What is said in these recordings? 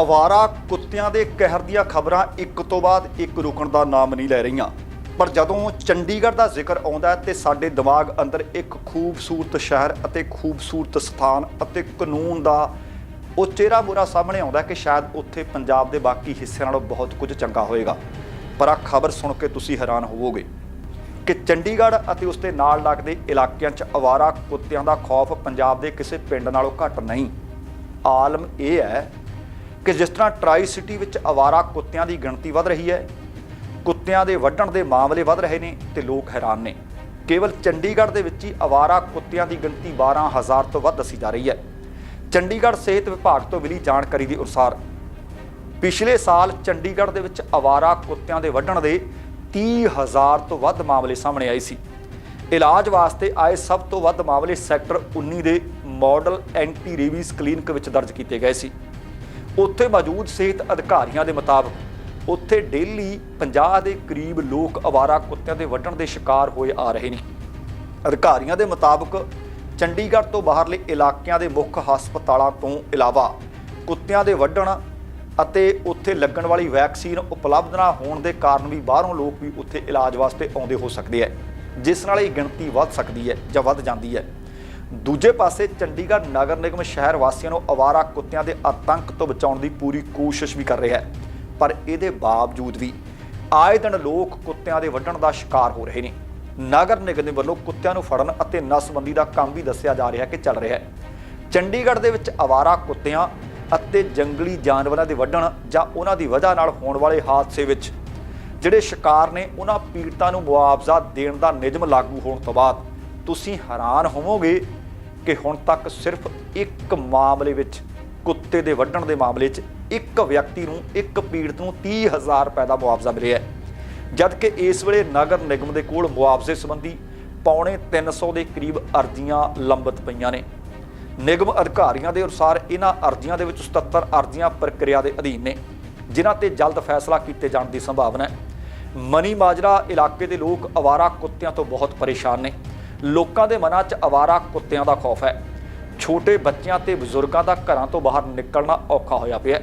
ਅਵਾਰਾ ਕੁੱਤਿਆਂ ਦੇ ਕਹਿਰ ਦੀਆਂ ਖਬਰਾਂ ਇੱਕ ਤੋਂ ਬਾਅਦ ਇੱਕ ਰੁਕਣ ਦਾ ਨਾਮ ਨਹੀਂ ਲੈ ਰਹੀਆਂ। ਪਰ ਜਦੋਂ ਚੰਡੀਗੜ੍ਹ ਦਾ ਜ਼ਿਕਰ ਆਉਂਦਾ ਹੈ ਤੇ ਸਾਡੇ ਦਿਮਾਗ ਅੰਦਰ ਇੱਕ ਖੂਬਸੂਰਤ ਸ਼ਹਿਰ ਅਤੇ ਖੂਬਸੂਰਤ ਸਥਾਨ ਅਤੇ ਕਾਨੂੰਨ ਦਾ ਉਹ ਚਿਹਰਾ ਮੂਰਾ ਸਾਹਮਣੇ ਆਉਂਦਾ ਕਿ ਸ਼ਾਇਦ ਉੱਥੇ ਪੰਜਾਬ ਦੇ ਬਾਕੀ ਹਿੱਸਿਆਂ ਨਾਲੋਂ ਬਹੁਤ ਕੁਝ ਚੰਗਾ ਹੋਏਗਾ। ਪਰ ਆ ਖਬਰ ਸੁਣ ਕੇ ਤੁਸੀਂ ਹੈਰਾਨ ਹੋਵੋਗੇ ਕਿ ਚੰਡੀਗੜ੍ਹ ਅਤੇ ਉਸ ਦੇ ਨਾਲ ਲੱਗਦੇ ਇਲਾਕਿਆਂ 'ਚ ਅਵਾਰਾ ਕੁੱਤਿਆਂ ਦਾ ਖੌਫ ਪੰਜਾਬ ਦੇ ਕਿਸੇ ਪਿੰਡ ਨਾਲੋਂ ਘੱਟ ਨਹੀਂ। ਆਲਮ ਇਹ ਹੈ ਕਿ ਜਿਸ ਤਰ੍ਹਾਂ ਟਰਾਈ ਸਿਟੀ ਵਿੱਚ ਅਵਾਰਾ ਕੁੱਤਿਆਂ ਦੀ ਗਿਣਤੀ ਵੱਧ ਰਹੀ ਹੈ, ਕੁੱਤਿਆਂ ਦੇ ਵੱਢਣ ਦੇ ਮਾਮਲੇ ਵੱਧ ਰਹੇ ਨੇ ਤੇ ਲੋਕ ਹੈਰਾਨ ਨੇ। ਕੇਵਲ ਚੰਡੀਗੜ੍ਹ ਦੇ ਵਿੱਚ ਹੀ ਅਵਾਰਾ ਕੁੱਤਿਆਂ ਦੀ ਗਿਣਤੀ 12000 ਤੋਂ ਵੱਧ ਦੱਸੀ ਜਾ ਰਹੀ ਹੈ। ਚੰਡੀਗੜ੍ਹ ਸਿਹਤ ਵਿਭਾਗ ਤੋਂ ਮਿਲੀ ਜਾਣਕਾਰੀ ਦੇ ਅਨੁਸਾਰ, ਪਿਛਲੇ ਸਾਲ ਚੰਡੀਗੜ੍ਹ ਦੇ ਵਿੱਚ ਅਵਾਰਾ ਕੁੱਤਿਆਂ ਦੇ ਵੱਢਣ ਦੇ 30000 ਤੋਂ ਵੱਧ ਮਾਮਲੇ ਸਾਹਮਣੇ ਆਏ ਸੀ। ਇਲਾਜ ਵਾਸਤੇ ਆਏ ਸਭ ਤੋਂ ਵੱਧ ਮਾਮਲੇ ਸੈਕਟਰ 19 ਦੇ ਮਾਡਲ ਐਂਟੀ ਰੇਬੀਜ਼ ਕਲੀਨਿਕ ਵਿੱਚ ਦਰਜ ਕੀਤੇ ਗਏ ਸੀ। ਉੱਥੇ ਮੌਜੂਦ ਸਿਹਤ ਅਧਿਕਾਰੀਆਂ ਦੇ ਮੁਤਾਬਕ ਉੱਥੇ ਡੇਲੀ 50 ਦੇ ਕਰੀਬ ਲੋਕ ਅਵਾਰਾ ਕੁੱਤਿਆਂ ਦੇ ਵੱਢਣ ਦੇ ਸ਼ਿਕਾਰ ਹੋਏ ਆ ਰਹੇ ਨੇ। ਅਧਿਕਾਰੀਆਂ ਦੇ ਮੁਤਾਬਕ ਚੰਡੀਗੜ੍ਹ ਤੋਂ ਬਾਹਰਲੇ ਇਲਾਕਿਆਂ ਦੇ ਮੁੱਖ ਹਸਪਤਾਲਾਂ ਤੋਂ ਇਲਾਵਾ ਕੁੱਤਿਆਂ ਦੇ ਵੱਢਣ ਅਤੇ ਉੱਥੇ ਲੱਗਣ ਵਾਲੀ ਵੈਕਸੀਨ ਉਪਲਬਧ ਨਾ ਹੋਣ ਦੇ ਕਾਰਨ ਵੀ ਬਾਹਰੋਂ ਲੋਕ ਵੀ ਉੱਥੇ ਇਲਾਜ ਵਾਸਤੇ ਆਉਂਦੇ ਹੋ ਸਕਦੇ ਹੈ, ਜਿਸ ਨਾਲ ਇਹ ਗਿਣਤੀ ਵੱਧ ਸਕਦੀ ਹੈ ਜਾਂ ਵੱਧ ਜਾਂਦੀ ਹੈ। ਦੂਜੇ ਪਾਸੇ ਚੰਡੀਗੜ੍ਹ ਨਗਰ ਨਿਗਮ ਸ਼ਹਿਰ ਵਾਸੀਆਂ ਨੂੰ ਅਵਾਰਾ ਕੁੱਤਿਆਂ ਦੇ ਆਤੰਕ ਤੋਂ ਬਚਾਉਣ ਦੀ ਪੂਰੀ ਕੋਸ਼ਿਸ਼ ਵੀ ਕਰ ਰਿਹਾ ਹੈ, ਪਰ ਇਹਦੇ ਬਾਵਜੂਦ ਵੀ ਆਏ ਦਿਨ ਲੋਕ ਕੁੱਤਿਆਂ ਦੇ ਵੱਢਣ ਦਾ ਸ਼ਿਕਾਰ ਹੋ ਰਹੇ ਨੇ। ਨਗਰ ਨਿਗਮ ਦੇ ਵੱਲੋਂ ਕੁੱਤਿਆਂ ਨੂੰ ਫੜਨ ਅਤੇ ਨਸਬੰਦੀ ਦਾ ਕੰਮ ਵੀ ਦੱਸਿਆ ਜਾ ਰਿਹਾ ਕਿ ਚੱਲ ਰਿਹਾ ਹੈ। ਚੰਡੀਗੜ੍ਹ ਦੇ ਵਿੱਚ ਅਵਾਰਾ ਕੁੱਤਿਆਂ ਅਤੇ ਜੰਗਲੀ ਜਾਨਵਰਾਂ ਦੇ ਵੱਢਣ ਜਾਂ ਉਹਨਾਂ ਦੀ ਵਜ੍ਹਾ ਨਾਲ ਹੋਣ ਵਾਲੇ ਹਾਦਸੇ ਵਿੱਚ ਜਿਹੜੇ ਸ਼ਿਕਾਰ ਨੇ, ਉਹਨਾਂ ਪੀੜਤਾਂ ਨੂੰ ਮੁਆਵਜ਼ਾ ਦੇਣ ਦਾ ਨਿਯਮ ਲਾਗੂ ਹੋਣ ਤੋਂ ਬਾਅਦ ਤੁਸੀਂ ਹੈਰਾਨ ਹੋਵੋਗੇ ਕਿ ਹੁਣ ਤੱਕ ਸਿਰਫ ਇੱਕ ਮਾਮਲੇ ਵਿੱਚ, ਕੁੱਤੇ ਦੇ ਵੱਢਣ ਦੇ ਮਾਮਲੇ 'ਚ ਇੱਕ ਵਿਅਕਤੀ ਨੂੰ, ਇੱਕ ਪੀੜਤ ਨੂੰ 30000 ਰੁਪਏ ਦਾ ਮੁਆਵਜ਼ਾ ਮਿਲਿਆ ਹੈ। ਜਦ ਇਸ ਵੇਲੇ ਨਗਰ ਨਿਗਮ ਦੇ ਕੋਲ ਮੁਆਵਜ਼ੇ ਸੰਬੰਧੀ ਪੌਣੇ 300 ਦੇ ਕਰੀਬ ਅਰਜ਼ੀਆਂ ਲੰਬਿਤ ਪਈਆਂ ਨੇ। ਨਿਗਮ ਅਧਿਕਾਰੀਆਂ ਦੇ ਅਨੁਸਾਰ ਇਹਨਾਂ ਅਰਜ਼ੀਆਂ ਦੇ ਵਿੱਚ 77 ਅਰਜ਼ੀਆਂ ਪ੍ਰਕਿਰਿਆ ਦੇ ਅਧੀਨ ਨੇ, ਜਿਨ੍ਹਾਂ ਤੇ ਜਲਦ ਫੈਸਲਾ ਕੀਤੇ ਜਾਣ ਦੀ ਸੰਭਾਵਨਾ ਹੈ। ਮਨੀ ਮਾਜਰਾ ਇਲਾਕੇ ਦੇ ਲੋਕ ਅਵਾਰਾ ਕੁੱਤਿਆਂ ਤੋਂ ਬਹੁਤ ਪਰੇਸ਼ਾਨ ਨੇ। ਲੋਕਾਂ ਦੇ ਮਨਾਂ 'ਚ ਅਵਾਰਾ ਕੁੱਤਿਆਂ ਦਾ ਖੌਫ ਹੈ। ਛੋਟੇ ਬੱਚਿਆਂ ਤੇ ਬਜ਼ੁਰਗਾਂ ਦਾ ਘਰਾਂ ਤੋਂ ਬਾਹਰ ਨਿਕਲਣਾ ਔਖਾ ਹੋਇਆ ਪਿਆ ਹੈ।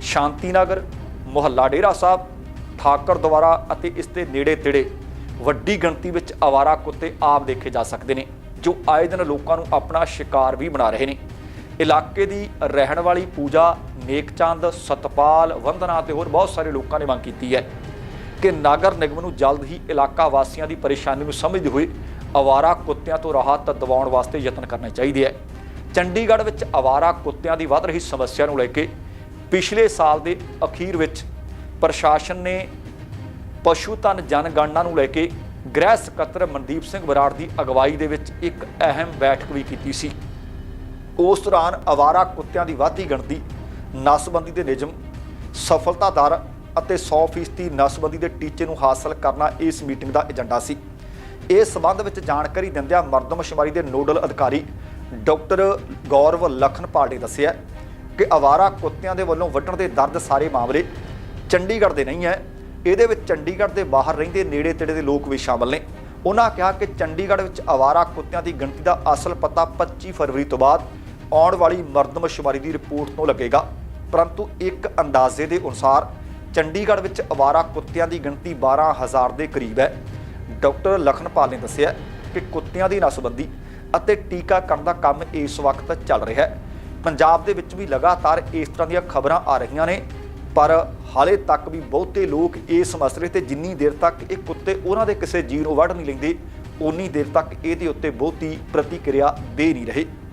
ਸ਼ਾਂਤੀ ਨਗਰ ਮੁਹੱਲਾ ਡੇਰਾ ਸਾਹਿਬ, ਠਾਕਰ ਦੁਆਰਾ ਅਤੇ ਇਸ ਦੇ ਨੇੜੇ ਤੇੜੇ ਵੱਡੀ ਗਿਣਤੀ ਵਿੱਚ ਅਵਾਰਾ ਕੁੱਤੇ ਆਪ ਦੇਖੇ ਜਾ ਸਕਦੇ ਨੇ, ਜੋ ਆਏ ਦਿਨ ਲੋਕਾਂ ਨੂੰ ਆਪਣਾ ਸ਼ਿਕਾਰ ਵੀ ਬਣਾ ਰਹੇ ਨੇ। ਇਲਾਕੇ ਦੀ ਰਹਿਣ ਵਾਲੀ ਪੂਜਾ, ਨੇਕਚੰਦ, ਸਤਪਾਲ, ਵੰਦਨਾ ਤੇ ਹੋਰ ਬਹੁਤ ਸਾਰੇ ਲੋਕਾਂ ਨੇ ਮੰਗ ਕੀਤੀ ਹੈ ਕਿ ਨਾਗਰ ਨਿਗਮ ਨੂੰ ਜਲਦ ਹੀ ਇਲਾਕਾ ਵਾਸੀਆਂ ਦੀ ਪਰੇਸ਼ਾਨੀ ਨੂੰ ਸਮਝਦੇ ਹੋਏ ਅਵਾਰਾ ਕੁੱਤਿਆਂ ਤੋਂ ਰਾਹਤ ਦਿਵਾਉਣ ਵਾਸਤੇ ਯਤਨ ਕਰਨੇ ਚਾਹੀਦੇ ਹੈ ਚੰਡੀਗੜ੍ਹ ਵਿੱਚ ਅਵਾਰਾ ਕੁੱਤਿਆਂ ਦੀ ਵੱਧ ਰਹੀ ਸਮੱਸਿਆ ਨੂੰ ਲੈ ਕੇ ਪਿਛਲੇ ਸਾਲ ਦੇ ਅਖੀਰ ਵਿੱਚ ਪ੍ਰਸ਼ਾਸਨ ਨੇ ਪਸ਼ੂ ਧਨ ਜਨਗਣਨਾ ਨੂੰ ਲੈ ਕੇ ਗ੍ਰਹਿ ਸਕੱਤਰ ਮਨਦੀਪ ਸਿੰਘ ਬਰਾੜ ਦੀ ਅਗਵਾਈ ਦੇ ਵਿੱਚ ਇੱਕ ਅਹਿਮ ਬੈਠਕ ਵੀ ਕੀਤੀ ਸੀ। ਉਸ ਦੌਰਾਨ ਅਵਾਰਾ ਕੁੱਤਿਆਂ ਦੀ ਵਾਧੀ ਗਿਣਤੀ, ਨਸਬੰਦੀ ਦੇ ਨਿਯਮ, ਸਫਲਤਾ ਦਰ ਅਤੇ 100% ਨਸਬੰਦੀ ਦੇ ਟੀਚੇ ਨੂੰ ਹਾਸਲ ਕਰਨਾ ਇਸ ਮੀਟਿੰਗ ਦਾ ਏਜੰਡਾ ਸੀ। ਇਸ ਸਬੰਧ ਵਿੱਚ ਜਾਣਕਾਰੀ ਦਿੰਦਿਆਂ ਮਰਦਮਸ਼ੁਮਾਰੀ ਦੇ ਨੋਡਲ ਅਧਿਕਾਰੀ ਡਾਕਟਰ ਗੌਰਵ ਲਖਨਪਾਲ ਨੇ ਦੱਸਿਆ ਕਿ ਅਵਾਰਾ ਕੁੱਤਿਆਂ ਦੇ ਵੱਲੋਂ ਵੱਢਣ ਦੇ ਦਰਦ ਸਾਰੇ ਮਾਮਲੇ ਚੰਡੀਗੜ੍ਹ ਦੇ ਨਹੀਂ ਹੈ। ਇਹਦੇ ਵਿੱਚ ਚੰਡੀਗੜ੍ਹ ਦੇ ਬਾਹਰ ਰਹਿੰਦੇ ਨੇੜੇ ਤੇੜੇ ਦੇ ਲੋਕ ਵੀ ਸ਼ਾਮਲ ਨੇ। ਉਹਨਾਂ ਕਿਹਾ ਕਿ ਚੰਡੀਗੜ੍ਹ ਵਿੱਚ ਅਵਾਰਾ ਕੁੱਤਿਆਂ ਦੀ ਗਿਣਤੀ ਦਾ ਅਸਲ ਪਤਾ 25 ਫਰਵਰੀ ਤੋਂ ਬਾਅਦ ਆਉਣ ਵਾਲੀ ਮਰਦਮਸ਼ੁਮਾਰੀ ਦੀ ਰਿਪੋਰਟ ਤੋਂ ਲੱਗੇਗਾ। ਪਰੰਤੂ ਇੱਕ ਅੰਦਾਜ਼ੇ ਦੇ ਅਨੁਸਾਰ ਚੰਡੀਗੜ੍ਹ ਵਿੱਚ ਅਵਾਰਾ ਕੁੱਤਿਆਂ ਦੀ ਗਿਣਤੀ 12000 ਦੇ ਕਰੀਬ ਹੈ। ਡਾਕਟਰ ਲਖਨਪਾਲ ਨੇ ਦੱਸਿਆ ਕਿ ਕੁੱਤਿਆਂ ਦੀ ਨਸਬੰਦੀ ਅਤੇ ਟੀਕਾਕਰਨ ਦਾ ਕੰਮ ਇਸ ਵਕਤ ਚੱਲ ਰਿਹਾ ਹੈ। ਪੰਜਾਬ ਦੇ ਵਿੱਚ ਵੀ ਲਗਾਤਾਰ ਇਸ ਤਰ੍ਹਾਂ ਦੀਆਂ ਖਬਰਾਂ ਆ ਰਹੀਆਂ ਨੇ, ਪਰ ਹਾਲੇ ਤੱਕ ਵੀ ਬਹੁਤੇ ਲੋਕ ਇਸ ਮਸਲੇ ਤੇ ਜਿੰਨੀ ਦੇਰ ਤੱਕ ਇਹ ਕੁੱਤੇ ਉਹਨਾਂ ਦੇ ਕਿਸੇ ਜੀਵ ਨੂੰ ਵੱਢ ਨਹੀਂ ਲੈਂਦੇ ਉਨੀ ਦੇਰ ਤੱਕ ਇਹਦੇ ਉੱਤੇ ਬਹੁਤੀ ਪ੍ਰਤੀਕਿਰਿਆ ਦੇ ਨਹੀਂ ਰਹੇ।